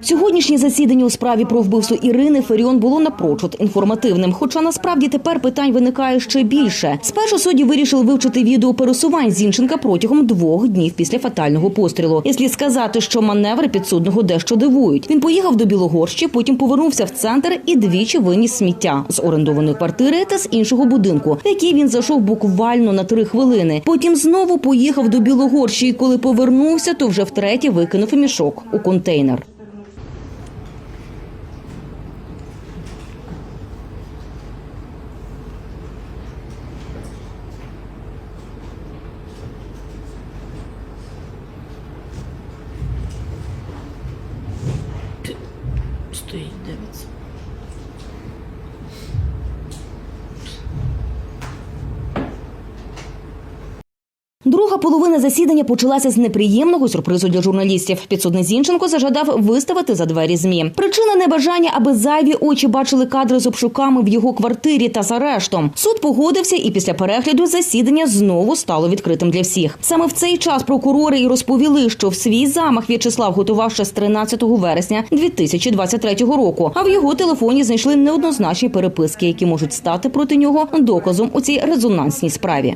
Сьогоднішнє засідання у справі про вбивство Ірини Феріон було напрочуд інформативним. Хоча насправді тепер питань виникає ще більше. Спершу судді вирішили вивчити відео пересувань Зінченка протягом двох днів після фатального пострілу. І слід сказати, що маневри підсудного дещо дивують. Він поїхав до Білогорщі, потім повернувся в центр і двічі виніс сміття з орендованої квартири та з іншого будинку, в який він зайшов буквально на три хвилини. Потім знову поїхав до Білогорщі, і коли повернувся, то вже втретє викинув мішок у контейнер. Стоїть, дивиться. Друга половина засідання почалася з неприємного сюрпризу для журналістів. Підсудний Зінченко зажадав виставити за двері змі. Причина небажання, аби зайві очі бачили кадри з обшуками в його квартирі та з арештом. Суд погодився, і після перегляду засідання знову стало відкритим для всіх. Саме в цей час прокурори і розповіли, що в свій замах В'ячеслав готував ще з 13 вересня 2023 року. А в його телефоні знайшли неоднозначні переписки, які можуть стати проти нього доказом у цій резонансній справі.